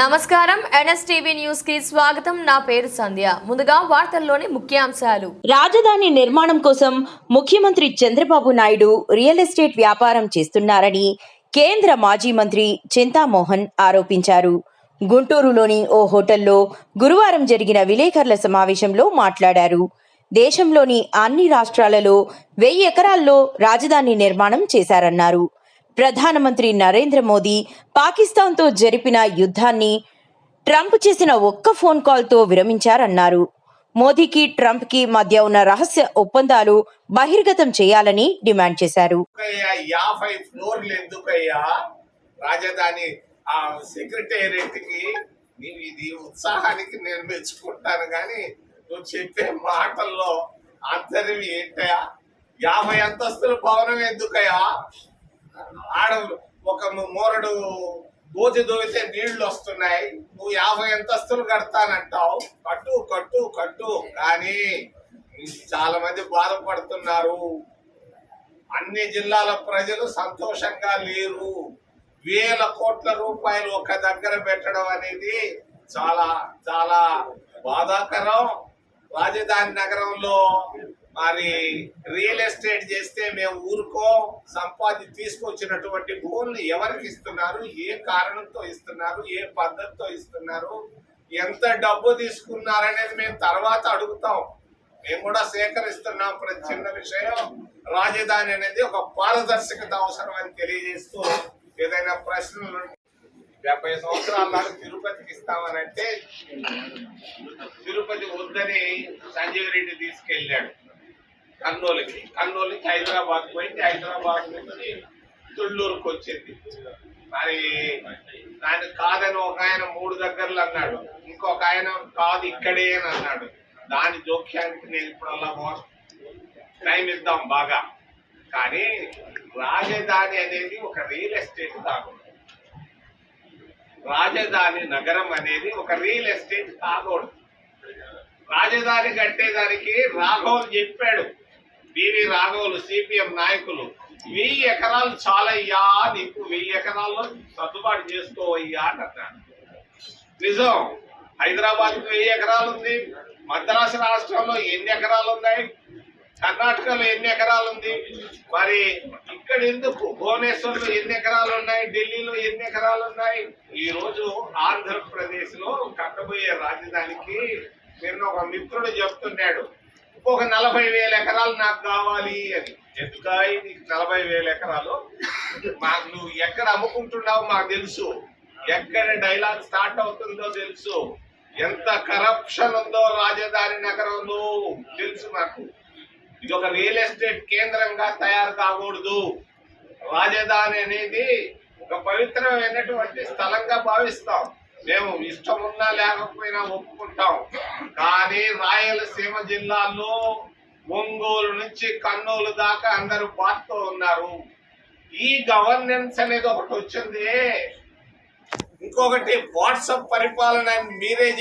నమస్కారం. ఎన్ఎస్టీవీ న్యూస్కి స్వాగతం. నా పేరు సంధ్య. ముందుగా వార్తల్లోని ముఖ్యాంశాలు. రాజధాని నిర్మాణం కోసం ముఖ్యమంత్రి చంద్రబాబు నాయుడు రియల్ ఎస్టేట్ వ్యాపారం చేస్తున్నారని కేంద్ర మాజీ మంత్రి చింతామోహన్ ఆరోపించారు. గుంటూరులోని ఓ హోటల్లో గురువారం జరిగిన విలేకరుల సమావేశంలో మాట్లాడారు. దేశంలోని అన్ని రాష్ట్రాలలో వెయ్యి ఎకరాల్లో రాజధాని నిర్మాణం చేశారన్నారు. ప్రధానమంత్రి నరేంద్ర మోదీ పాకిస్తాన్తో జరిపిన యుద్ధాన్ని ట్రంప్ చేసిన ఒక్క ఫోన్ కాల్తో విరమించారన్నారు. మోదీకి ట్రంప్కి మధ్య ఉన్న రహస్య ఒప్పందాలు బహిర్గతం చేయాలని డిమాండ్ చేశారు. యాభై ఫ్లోర్లు ఎందుకయ్యా? రాజధాని ఆ సెక్రటేరియట్కి నీవు ఇది ఉత్సాహానికి నేను మెచ్చుకుంటాను కానీ నువ్వు చెప్పే మాటల్లో ఆంతర్యం ఏంటయా యాభై అంతస్తుల భవనం ఎందుకయ్యా? ఆడ ఒక మోరడు బూజి దోవితే నీళ్ళు వస్తున్నాయి. నువ్వు యాభై అంతస్తులు కడతానంటావు. కట్టు కట్టు కట్టు. కానీ చాలా మంది బాధపడుతున్నారు. అన్ని జిల్లాల ప్రజలు సంతోషంగా లేరు. వేల కోట్ల రూపాయలు ఒక దగ్గర పెట్టడం అనేది చాలా చాలా బాధాకరం. రాజధాని నగరంలో మరి రియల్ ఎస్టేట్ చేస్తే మేము ఊరుకో సంపాది తీసుకొచ్చినటువంటి భూములు ఎవరికి ఇస్తున్నారు? ఏ కారణంతో ఇస్తున్నారు? ఏ పద్ధతితో ఇస్తున్నారు? ఎంత డబ్బు తీసుకున్నారనేది మేము తర్వాత అడుగుతాం. మేము కూడా సేకరిస్తున్నాం ప్రతి చిన్న విషయం. రాజధాని అనేది ఒక పారదర్శకత అవసరం అని తెలియజేస్తూ ఏదైనా ప్రశ్నలు డెబ్బై సంవత్సరాల నాడు తిరుపతికి ఇస్తామనంటే తిరుపతి వద్దని సంజీవ్ రెడ్డి తీసుకెళ్ళాడు. కర్నూలుకి. కర్నూలుకి హైదరాబాద్ పోయింది. హైదరాబాద్ నుంచి తుళ్ళూరుకు వచ్చింది. మరి దాని కాదని ఒక ఆయన మూడు దగ్గరలు అన్నాడు. ఇంకొక ఆయన కాదు ఇక్కడే అని అన్నాడు. దాని జోక్యానికి నేను ఇప్పుడు అలా టైం ఇద్దాం బాగా. కానీ రాజధాని అనేది ఒక రియల్ ఎస్టేట్ కాదు. రాజధాని నగరం అనేది ఒక రియల్ ఎస్టేట్ కాకూడదు. రాజధాని కట్టేదానికి రాఘవులు చెప్పాడు. బివి రాఘవులు సిపిఎం నాయకులు వెయ్యి ఎకరాలు చాలయ్యా నీకు వెయ్యి ఎకరాల్లో సర్దుబాటు చేసుకోవయ్యా అని అన్నాడు నిజం హైదరాబాద్కు వెయ్యి ఎకరాలు ఉంది మద్రాసు రాష్ట్రంలో ఎన్ని ఎకరాలు ఉన్నాయి కర్ణాటకలో ఎన్ని ఎకరాలు ఉంది మరి ఇక్కడ ఎందుకు భువనేశ్వర్లో ఎన్ని ఎకరాలు ఉన్నాయి ఢిల్లీలో ఎన్ని ఎకరాలు ఉన్నాయి? ఈ రోజు కట్టబోయే రాజధానికి నిన్న ఒక మిత్రుడు చెప్తున్నాడు ఒక నలభై వేల ఎకరాలు నాకు కావాలి అని. ఎందుకాయి? నీకు నలభై వేల ఎకరాలు? మాకు నువ్వు ఎక్కడ అమ్ముకుంటున్నావు మాకు తెలుసు. ఎక్కడ డైలాగ్ స్టార్ట్ అవుతుందో తెలుసు. ఎంత కరప్షన్ ఉందో రాజధాని నగరంలో తెలుసు నాకు ఇది ఒక రియల్ ఎస్టేట్ కేంద్రంగా తయారు కాకూడదు. రాజధాని అనేది ఒక పవిత్రమైనటువంటి స్థలంగా భావిస్తాం. మేము ఇష్టం ఉన్నా లేకపోయినా ఒప్పుకుంటాం. కానీ రాయలసీమ జిల్లాలో ఒంగోలు నుంచి కర్నూలు దాకా అందరూ బాధతో ఉన్నారు. ఈ గవర్నెన్స్ అనేది ఒకటి వచ్చింది. ఇంకొకటి వాట్సాప్ పరిపాలన మీరే